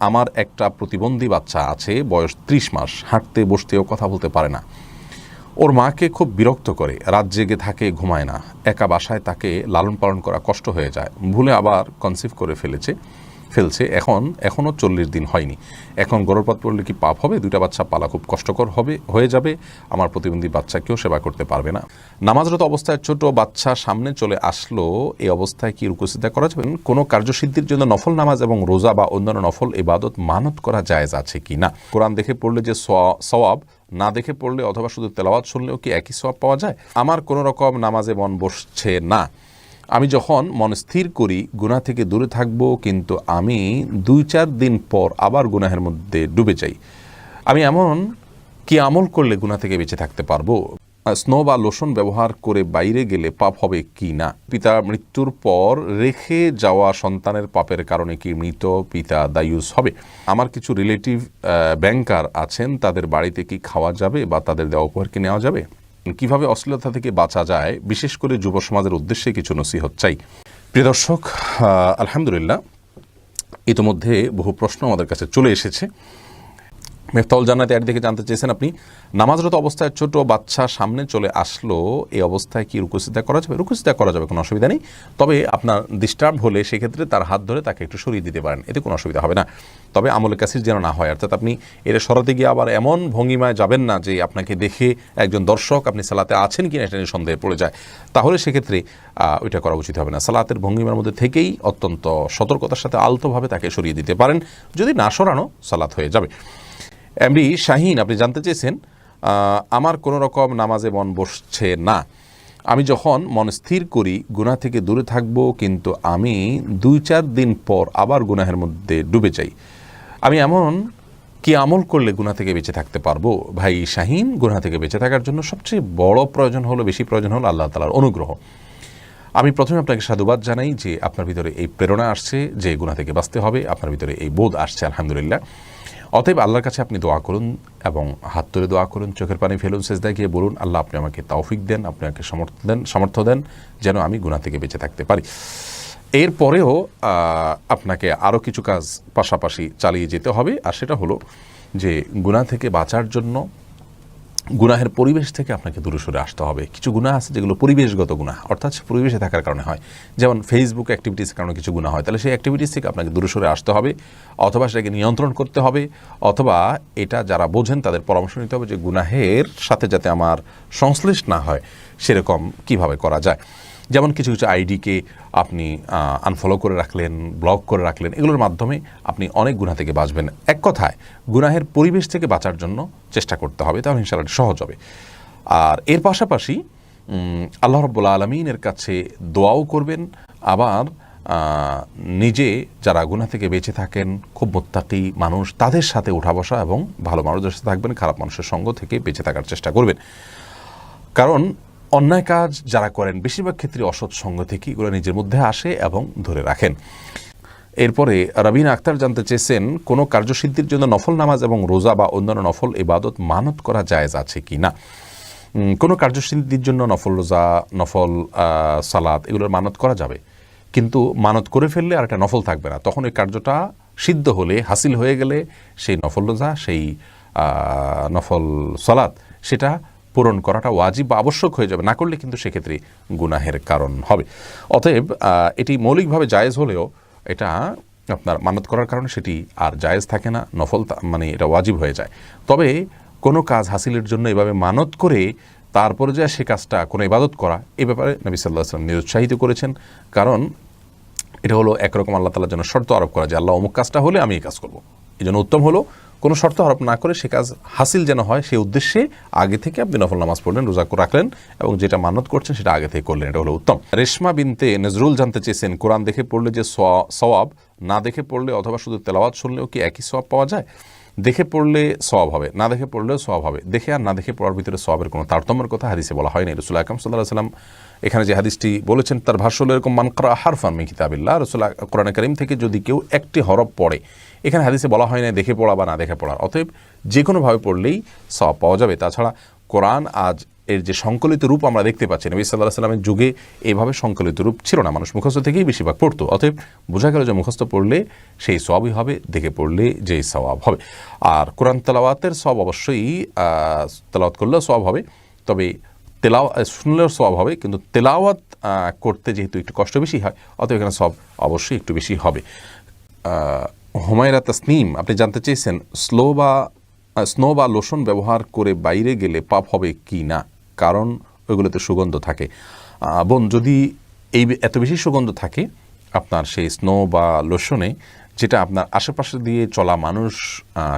আমার একটা প্রতিবন্ধী বাচ্চা আছে, বয়স ত্রিশ মাস, হাঁটতে, বসতেও কথা বলতে পারে না। ওর মাকে খুব বিরক্ত করে, রাত জেগে থাকে, ঘুমায় না। একা বাসায় তাকে লালন পালন করা কষ্ট হয়ে যায়। ভুলে আবার কনসিভ করে ফেলেছে। ফেলছে, এখন, এখনও চল্লিশ দিন হয়নি। এখন গর্ভপাত পড়লে কি পাপ হবে? দুইটা বাচ্চা পালা খুব কষ্টকর হবে, হয়ে যাবে। আমার প্রতিবন্ধী বাচ্চাকেও সেবা করতে পারবে না। নামাজরত অবস্থায় ছোট বাচ্চা সামনে চলে আসলো, এই অবস্থায় কি রুকুসিদা করা যাবে? কোনো কার্যসিদ্ধির জন্য নফল নামাজ এবং রোজা বা অন্যান্য নফল ইবাদত মানত করা জায়েজ আছে কি না? কোরআন দেখে পড়লে যে সওয়াব, না দেখে পড়লে অথবা শুধু তেলাওয়াত শুনলেও কি একই সওয়াব পাওয়া যায়? আমার কোনো রকম নামাজে মন বসছে না। আমি যখন মন স্থির করি, গুনাহ থেকে দূরে থাকব, কিন্তু আমি দুই চার দিন পর আবার গুনাহের মধ্যে ডুবে যাই। আমি এমন কি আমল করলে গুনাহ থেকে বেঁচে থাকতে পারব? স্নো বা লোশন ব্যবহার করে বাইরে গেলে পাপ হবে কি না? পিতা মৃত্যুর পর রেখে যাওয়া সন্তানের পাপের কারণে কি মৃত পিতা দায়ুস হবে? আমার কিছু রিলেটিভ ব্যাংকার আছেন, তাদের বাড়িতে কি খাওয়া যাবে বা তাদের দেওয়া উপহার কি নেওয়া যাবে? কীভাবে অশ্লীলতা থেকে বাঁচা যায়, বিশেষ করে যুব সমাজের উদ্দেশ্যে কিছু নসিহত চাই। প্রিয় দর্শক আলহামদুলিল্লাহ, ইতোমধ্যে বহু প্রশ্ন আমাদের কাছে চলে এসেছে। মেফতাউল জান্নাত অ্যাড দেখে জানতে চেয়েছেন আপনি, নামাজরত অবস্থায় ছোট বাচ্চা সামনে চলে আসলো, এই অবস্থায় কি রুকুসিদা করা যাবে? রুকুসিদা করা যাবে, কোনো অসুবিধা নেই। তবে আপনার ডিস্টার্ব হলে সেক্ষেত্রে তার হাত ধরে তাকে একটু সরিয়ে দিতে পারেন, এতে কোনো অসুবিধা হবে না। তবে আমলে কাসির যেন না হয়, অর্থাৎ আপনি এটা সরাতে গিয়ে আবার এমন ভঙ্গিমায় যাবেন না যে আপনাকে দেখে একজন দর্শক আপনি সালাতে আছেন কিনা এটা নিয়ে সন্দেহে পড়ে যায়। তাহলে সেক্ষেত্রে ওইটা করা উচিত হবে না। সালাতের ভঙ্গিমার মধ্যে থেকেই অত্যন্ত সতর্কতার সাথে আলতোভাবে তাকে সরিয়ে দিতে পারেন। যদি না সরানো, সালাত হয়ে যাবে। এমডি শাহিন, আপনি জানতে চেয়েছেন আমার কোনো রকম নামাজে মন বসছে না। আমি যখন মন স্থির করি, গুনাহ থেকে দূরে থাকব, কিন্তু আমি দুই চার দিন পর আবার গুনাহের মধ্যে ডুবে যাই। আমি এমন কি আমল করলে গুনাহ থেকে বেঁচে থাকতে পারব? ভাই শাহিন, গুনাহ থেকে বেঁচে থাকার জন্য সবচেয়ে বড় প্রয়োজন হলো, বেশি প্রয়োজন হলো আল্লাহ তালার অনুগ্রহ। আমি প্রথমে আপনাকে সাধুবাদ জানাই যে আপনার ভিতরে এই প্রেরণা আসছে যে গুণা থেকে বাঁচতে হবে, আপনার ভিতরে এই বোধ আসছে, আলহামদুলিল্লাহ। অতএব আল্লাহর কাছে আপনি দোয়া করুন এবং হাত তুলে দোয়া করুন, চোখের পানি ফেলুন, সেজদায় গিয়ে বলুন, আল্লাহ আপনি আমাকে তৌফিক দেন, আপনি আমাকে সমর্থ দেন সমর্থ দেন, যেন আমি গুণা থেকে বেঁচে থাকতে পারি। এরপরেও আপনাকে আরও কিছু কাজ পাশাপাশি চালিয়ে যেতে হবে, আর সেটা হলো যে গুণা থেকে বাঁচার জন্য গুনাহের পরিবেশ থেকে আপনাকে দূরে সরে আসতে হবে। কিছু গুণা আছে যেগুলো পরিবেশগত গুণা অর্থাৎ পরিবেশে থাকার কারণে হয়। যেমন ফেসবুক অ্যাক্টিভিটিসের কারণে কিছু গুণা হয়, তাহলে সেই অ্যাক্টিভিটিস থেকে আপনাকে দূরে সরে আসতে হবে, অথবা সেটাকে নিয়ন্ত্রণ করতে হবে, অথবা এটা যারা বোঝেন তাদের পরামর্শ নিতে হবে যে গুনাহের সাথে যাতে আমার সংশ্লিষ্ট না হয়, সেরকম কীভাবে করা যায়। যেমন কিছু কিছু আইডিকে আপনি আনফলো করে রাখলেন ব্লক করে রাখলেন, এগুলোর মাধ্যমে আপনি অনেক গুণা থেকে বাঁচবেন। এক কথায়, গুনাহের পরিবেশ থেকে বাঁচার জন্য চেষ্টা করতে হবে, তাহলে ইনশাআল্লাহ এটা সহজ হবে। আর এর পাশাপাশি আল্লাহ রব্বুল্লা আলমিনের কাছে দোয়াও করবেন, আবার নিজে যারা গুণা থেকে বেঁচে থাকেন, খুব মোত্তাকি মানুষ, তাদের সাথে উঠা বসা এবং ভালো মানুষদের সাথে থাকবেন, খারাপ মানুষের সঙ্গ থেকে বেঁচে থাকার চেষ্টা করবেন। কারণ অন্যায় কাজ যারা করেন, বেশিরভাগ ক্ষেত্রে অসৎ সঙ্গ থেকে এগুলো নিজের মধ্যে আসে এবং ধরে রাখেন। এরপরে রবিন আক্তার জানতে চেয়েছেন, কোনো কার্যসিদ্ধির জন্য নফল নামাজ এবং রোজা বা অন্যান্য নফল ইবাদত মানত করা জায়েজ আছে কি না? কোনো কার্যসিদ্ধির জন্য নফল রোজা, নফল সালাদ এগুলোর মানত করা যাবে। কিন্তু মানত করে ফেললে আর একটা নফল থাকবে না। তখন ওই কার্যটা সিদ্ধ হলে, হাসিল হয়ে গেলে সেই নফল রোজা, সেই নফল সালাত, সেটা পূরণ করাটা ওয়াজিব বা আবশ্যক হয়ে যাবে, না করলে কিন্তু সেক্ষেত্রে গুনাহের কারণ হবে। অতএব এটি মৌলিকভাবে জায়েজ হলেও এটা আপনার মানত করার কারণে সেটি আর জায়েজ থাকে না, নফল মানে এটা ওয়াজিব হয়ে যায়। তবে কোনো কাজ হাসিলের জন্য এভাবে মানত করে তারপরে যে সে কাজটা, কোনো ইবাদত করা, এ ব্যাপারে নবী সাল্লাহ আসলাম নিরুৎসাহিত করেছেন। কারণ এটা হলো একরকম আল্লাহ তালার জন্য শর্ত আরোপ করা যে, আল্লাহ অমুক কাজটা হলে আমি এই কাজ করব। এই জন্য উত্তম হলো কোনো শর্ত আরোপ না করে সে কাজ হাসিল যেন হয়, সেই উদ্দেশ্যে আগে থেকে আপনি নফল নামাজ পড়লেন, রোজা রাখলেন এবং যেটা মানত করছেন সেটা আগে থেকে করলেন, এটা হলো উত্তম। রেশমা বিনতে নজরুল জানতে চেয়েছেন, কোরআন দেখে পড়লে যে সওয়াব, না দেখে পড়লে অথবা শুধু তেলাওয়াত শুনলেও কি একই সওয়াব পাওয়া যায়? দেখে পড়লে সওয়াব হবে, না দেখে পড়লেও সওয়াব হবে। দেখে আর না দেখে পড়ার ভিতরে সওয়াবের কোনো তারতম্যের কথা হাদিসে বলা হয়নি। রসুল আকরম সাল্লাহ সাল্লাম এখানে যে হাদিসটি বলেছেন, তার ভাষ্য হলো এরকম মানকরা হারফান মি কিতাবিল্লাহ রসুল কোরআন করিম থেকে যদি কেউ একটি হরফ পড়ে এখানে হাদিসে বলা হয় না দেখে পড়া বা না দেখে পড়ার অতএব যে কোনোভাবে পড়লেই সব পাওয়া যাবে। তাছাড়া কোরআন আজ এর যে সংকলিত রূপ আমরা দেখতে পাচ্ছি, নবী সাল্লাহ সাল্লামের যুগে এইভাবে সংকলিত রূপ ছিল না। মানুষ মুখস্থ থেকেই বেশিরভাগ পড়তো। অতএব বোঝা গেল যে মুখস্থ পড়লে সেই সবই হবে, দেখে পড়লে যেই সওয়াব হবে। আর কোরআন তেলাওয়াতের সব অবশ্যই তেলাওয়াত করলেও সব হবে। তবে তেলাও শুনলেও সব হবে, কিন্তু তেলাওয়াত করতে যেহেতু একটু কষ্ট বেশি হয়, অতএব এখানে সব অবশ্যই একটু বেশি হবে। হুমায়রা তাসনিম, আপনি জানতে চেয়েছেন, স্লো বা স্নো বা লোশন ব্যবহার করে বাইরে গেলে পাপ হবে কি না? কারণ ওইগুলোতে সুগন্ধ থাকে। বোন, যদি এই এত বেশি সুগন্ধ থাকে, আপনার সেই স্নো বা লোশনে যেটা আপনার আশেপাশে দিয়ে চলা মানুষ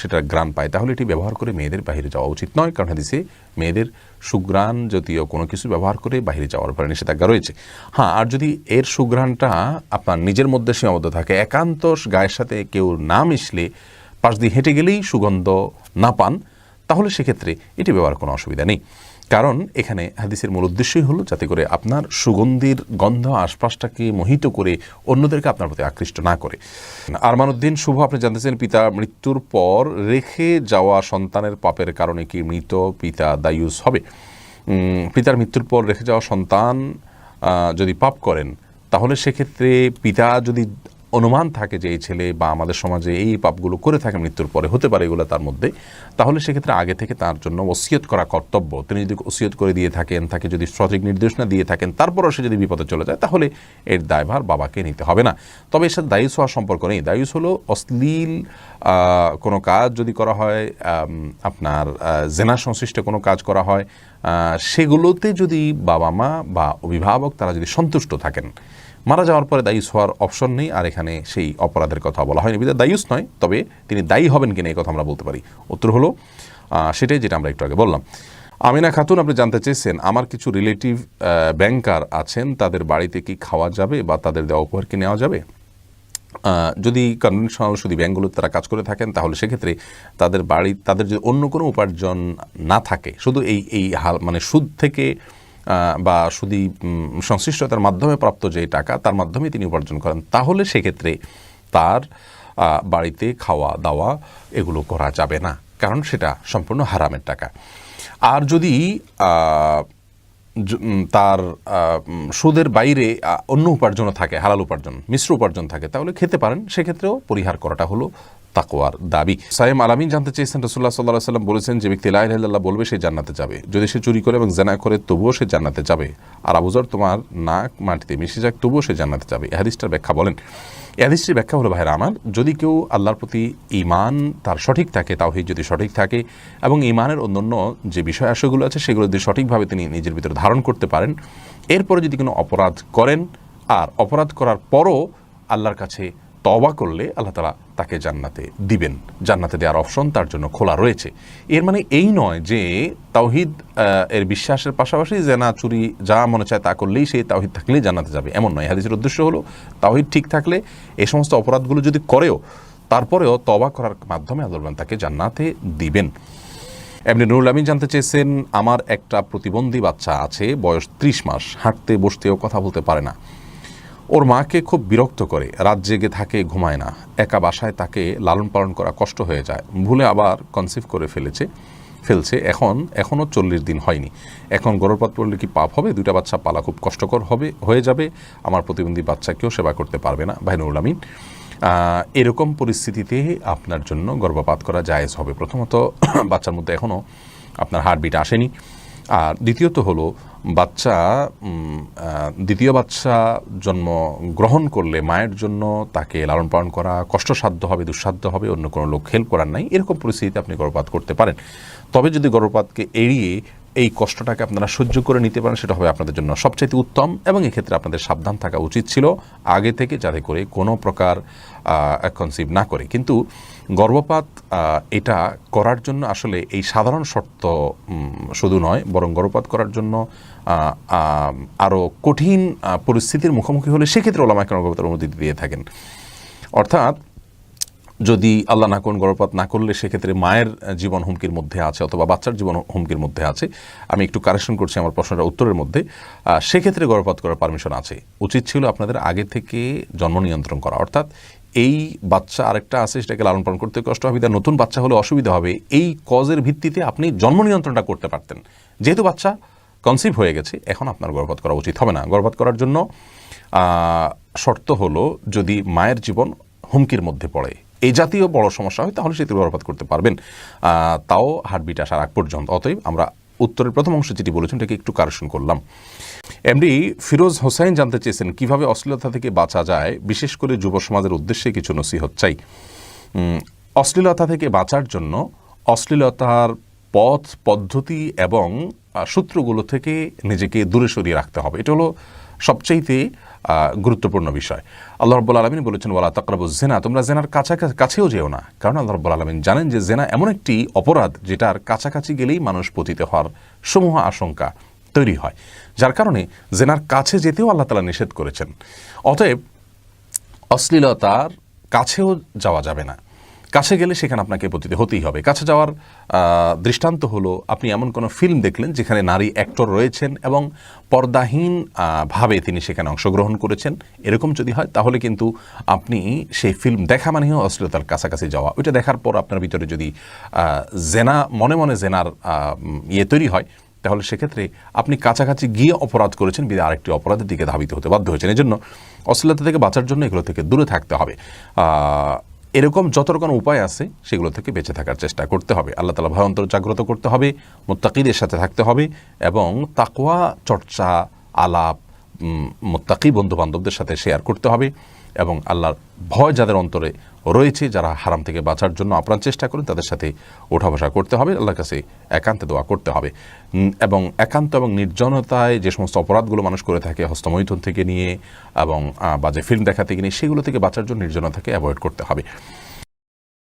সেটা গ্রান পায়, তাহলে এটি ব্যবহার করে মেয়েদের বাইরে যাওয়া উচিত নয়। কারণ হাদিসে মেয়েদের সুগ্রাণ জাতীয় কোনো কিছু ব্যবহার করে বাইরে যাওয়ার ব্যাপারে নিষেধাজ্ঞা রয়েছে। হ্যাঁ আর যদি এর সুগ্রাণটা আপনার নিজের মধ্যে সীমাবদ্ধ থাকে, একান্ত গায়ের সাথে কেউ না মিশলে, পাশ দিয়ে হেঁটে গেলেই সুগন্ধ না পান, তাহলে সেক্ষেত্রে এটি ব্যবহার কোনো অসুবিধা নেই। কারণ এখানে হাদিসের মূল উদ্দেশ্যই হলো যাতে করে আপনার সুগন্ধির গন্ধ আশপাশটাকে মোহিত করে অন্যদেরকে আপনার প্রতি আকৃষ্ট না করে। আরমানুদ্দিন, শুভ, আপনি জানতেছেন পিতা মৃত্যুর পর রেখে যাওয়া সন্তানের পাপের কারণে কি মৃত পিতা দায়ুস হবে? পিতার মৃত্যুর পর রেখে যাওয়া সন্তান যদি পাপ করেন, তাহলে সেক্ষেত্রে পিতা যদি অনুমান থাকে যে এই ছেলে বা আমাদের সমাজে এই পাপগুলো করে থাকে, মৃত্যুর পরে হতে পারে এগুলো তার মধ্যে, তাহলে সেক্ষেত্রে আগে থেকে তার জন্য ওসিয়ত করা কর্তব্য। তিনি যদি ওসিয়ত করে দিয়ে থাকেন, তাকে যদি সঠিক নির্দেশনা দিয়ে থাকেন, তারপরও সে যদি বিপদে চলে যায়, তাহলে এর দায়ভার বাবাকে নিতে হবে না। তবে এর সাথে দায়ুস হওয়ার সম্পর্ক নেই। দায়ুস হলো অশ্লীল কোনো কাজ যদি করা হয় আপনার জেনা সংশ্লিষ্ট কোনো কাজ করা হয় সেগুলোতে যদি বাবা মা বা অভিভাবক তারা যদি সন্তুষ্ট থাকেন মারা যাওয়ার পরে দায়ুস হওয়ার অপশন নেই, আর এখানে সেই অপরাধের কথা বলা হয়নি। বিধায় দায়ুস নয়, তবে তিনি দায়ী হবেন কিনা এই কথা আমরা বলতে পারি। উত্তর হলো সেটাই যেটা আমরা একটু আগে বললাম। আমিনা খাতুন, আপনি জানতে চেয়েছেন, আমার কিছু রিলেটিভ ব্যাংকার আছেন, তাদের বাড়িতে কি খাওয়া যাবে বা তাদের দেওয়া উপহার কি নেওয়া যাবে? যদি কনভেনশনাল শুধু ব্যাঙ্কগুলোতে তারা কাজ করে থাকেন, তাহলে সেক্ষেত্রে তাদের বাড়ি, তাদের যদি অন্য কোনো উপার্জন না থাকে, শুধু এই এই হাল মানে সুদ থেকে বা সুদি সংশ্লিষ্টতার মাধ্যমে প্রাপ্ত যে টাকা, তার মাধ্যমে তিনি উপার্জন করেন। তাহলে সেক্ষেত্রে তার বাড়িতে খাওয়া, দাওয়া এগুলো করা যাবে না। কারণ সেটা সম্পূর্ণ হারামের টাকা। আর যদি তার সুদের বাইরে অন্য উপার্জনও থাকে, হালাল উপার্জন, মিশ্র উপার্জন থাকে, তাহলে খেতে পারেন। সেক্ষেত্রেও পরিহার করাটা হলো তাকওয়ার দাবি। সাইম আলামিন জানতে চেয়েছেন রসুল্লাহ সাল্লাহ সাল্লাম বলেছেন যে ব্যক্তি লাইল আল্লাহ বলবে সে জান্নাতে যাবে। যদি সে চুরি করে এবং জেনা করে, তবুও সে জান্নাতে যাবে। আর আবুজর তোমার নাক মাটিতে মিশে যাক, তবুও সে জান্নাতে যাবে। এই হাদিসটার ব্যাখ্যা বলেন। এই হাদিসটির ব্যাখ্যা হলো ভাইরা আমার, যদি কেউ আল্লাহর প্রতি ইমান তার সঠিক থাকে, তাওহিদ যদি সঠিক থাকে, এবং ইমানের অন্যান্য যে বিষয় আশয়গুলো আছে, সেগুলো যদি সঠিকভাবে তিনি নিজের ভিতরে ধারণ করতে পারেন, এরপরে যদি কোনো অপরাধ করেন, আর অপরাধ করার পরও আল্লাহর কাছে তবা করলে আল্লাহ তালা তাকে জান্নাতে দিবেন। জান্নাতে দেওয়ার অপশন তার জন্য খোলা রয়েছে। এর মানে এই নয় যে তাওহিদ এর বিশ্বাসের পাশাপাশি যে না চুরি, যা মনে চায় তা করলেই সেই তাওহিদ থাকলেই জান্নাতে যাবে। এমন নয় হাদিসের উদ্দেশ্য হলো তাওহিদ ঠিক থাকলে এই সমস্ত অপরাধগুলো যদি করেও তারপরেও তবা করার মাধ্যমে আল্লাহ তাকে জান্নাতে দিবেন। এমনি নুরুল আমিন জানতে চেয়েছেন, আমার একটা প্রতিবন্ধী বাচ্চা আছে, বয়স ত্রিশ মাস, হাঁটতে, বসতেও কথা বলতে পারে না। ওর মাকে খুব বিরক্ত করে। রাত জেগে থাকে, ঘুমায় না। একা বাসায় তাকে লালন পালন করা কষ্ট হয়ে যায়। ভুলে আবার কনসিভ করে ফেলেছে, ফেলছে। এখন, এখনও চল্লিশ দিন হয়নি। এখন গর্ভপাত পড়লে কি পাপ হবে? দুইটা বাচ্চা পালা খুব কষ্টকর হবে, হয়ে যাবে। আমার প্রতিবন্ধী বাচ্চাকেও সেবা করতে পারবে না ভাই নুরুল আমিন এরকম পরিস্থিতিতে আপনার জন্য গর্ভপাত করা জায়েজ হবে। প্রথমত, বাচ্চার মধ্যে এখনও আপনার হার্টবিট আসেনি। আর দ্বিতীয়ত হলো, বাচ্চা দ্বিতীয় বাচ্চা জন্ম গ্রহণ করলে মায়ের জন্য তাকে লালন পালন করা কষ্টসাধ্য হবে, দুঃসাধ্য হবে, অন্য কোনো লোক হেল্প করার নাই। এরকম পরিস্থিতিতে আপনি গর্ভপাত করতে পারেন। তবে যদি গর্ভপাতকে এড়িয়ে এই কষ্টটাকে আপনারা সহ্য করে নিতে পারেন, সেটা হবে আপনাদের জন্য সবচাইতে উত্তম এবং এক্ষেত্রে আপনাদের সাবধান থাকা উচিত ছিল আগে থেকে যাতে করে কোনো প্রকার কনসিভ না করে। কিন্তু গর্ভপাত এটা করার জন্য আসলে এই সাধারণ শর্ত শুধু নয়, বরং গর্ভপাত করার জন্য আরও কঠিন পরিস্থিতির মুখোমুখি হলে সেক্ষেত্রে ওলামায় গর্ভপাতের অনুমতি দিয়ে থাকেন। অর্থাৎ যদি আল্লাহ না করুন, গর্ভপাত না করলে সেক্ষেত্রে মায়ের জীবন হুমকির মধ্যে আছে অথবা বাচ্চার জীবন হুমকির মধ্যে আছে। আমি একটু কারেকশন করছি আমার প্রশ্নটা উত্তরের মধ্যে। সেক্ষেত্রে গর্ভপাত করার পারমিশন আছে। উচিত ছিল আপনাদের আগে থেকে জন্ম নিয়ন্ত্রণ করা। অর্থাৎ এই বাচ্চা আরেকটা আছে, সেটাকে লালন পালন করতে কষ্ট হবে। তার নতুন বাচ্চা হলে অসুবিধা হবে। এই কজের ভিত্তিতে আপনি জন্ম নিয়ন্ত্রণটা করতে পারতেন। যেহেতু বাচ্চা কনসিভ হয়ে গেছে, এখন আপনার গর্ভপাত করা উচিত হবে না। গর্ভপাত করার জন্য শর্ত হলো যদি মায়ের জীবন হুমকির মধ্যে পড়ে এই জাতীয় বড় সমস্যা হয়, তাহলে সেটি গর্ভপাত করতে পারবেন। তাও হার্টবিট আসার আগ পর্যন্ত। অতএব আমরা উত্তরের প্রথম অংশ যেটি বলেছেন, এটাকে একটু কারেকশন করলাম। এমডি, ফিরোজ হোসাইন জানতে চেয়েছেন, কীভাবে অশ্লীলতা থেকে বাঁচা যায়? বিশেষ করে যুব সমাজের উদ্দেশ্যে কিছু নসিহত চাই। অশ্লীলতা থেকে বাঁচার জন্য অশ্লীলতার পথ, পদ্ধতি এবং সূত্রগুলো থেকে নিজেকে দূরে সরিয়ে রাখতে হবে। এটা হলো সবচাইতে গুরুত্বপূর্ণ বিষয়। আল্লাহ রব্বুল আলমিন বলেছেন, ওয়ালা তাকরাবু জেনা তোমরা জেনার কাছাকাছি কাছেও যেও না। কারণ আল্লাহ রব্বুল আলমিন জানেন যে জেনা এমন একটি অপরাধ যেটার কাছাকাছি গেলেই মানুষ পতিত হওয়ার সমূহ আশঙ্কা তৈরি হয়। যার কারণে জেনার কাছে যেতেও আল্লাহ তালা নিষেধ করেছেন। অতএব অশ্লীলতার কাছেও যাওয়া যাবে না। কাছে গেলে সেখানে আপনাকে পতিত হতেই হবে। কাছে যাওয়ার দৃষ্টান্ত হলো, আপনি এমন কোনো ফিল্ম দেখলেন যেখানে নারী অ্যাক্টর রয়েছেন এবং পর্দাহীন ভাবে তিনি সেখানে অংশগ্রহণ করেছেন? এরকম যদি হয়, তাহলে কিন্তু আপনি সেই ফিল্ম দেখা মানেও অশ্লীলতার কাছাকাছি যাওয়া। ওইটা দেখার পর আপনার ভিতরে যদি জেনা, মনে মনে জেনার ইয়ে তৈরি হয়, তাহলে সেক্ষেত্রে আপনি কাছাকাছি গিয়ে অপরাধ করেছেন বিধে আরেকটি অপরাধের দিকে ধাবিত হতে বাধ্য হয়েছেন। এজন্য অশ্লীলতা থেকে বাঁচার জন্য এগুলো থেকে দূরে থাকতে হবে। এরকম যত রকম উপায় আছে, সেগুলো থেকে বেঁচে থাকার চেষ্টা করতে হবে। আল্লাহ তালা ভয় অন্তর জাগ্রত করতে হবে, মোত্তাকিদের সাথে থাকতে হবে এবং তাকোয়া চর্চা, আলাপ মোত্তাকি বন্ধু বান্ধবদের সাথে শেয়ার করতে হবে এবং আল্লাহর ভয় যাদের অন্তরে রয়েছে, যারা হারাম থেকে বাঁচার জন্য আপ্রাণ চেষ্টা করেন, তাদের সাথে ওঠা বসা করতে হবে। আল্লাহর কাছে একান্তে দোয়া করতে হবে। এবং একান্ত এবং নির্জনতায় যে সমস্ত অপরাধগুলো মানুষ করে থাকে, হস্তমৈথুন থেকে নিয়ে এবং বাজে ফিল্ম দেখা থেকে নিয়ে সেগুলো থেকে বাঁচার জন্য নির্জনতাকে অ্যাভয়েড করতে হবে।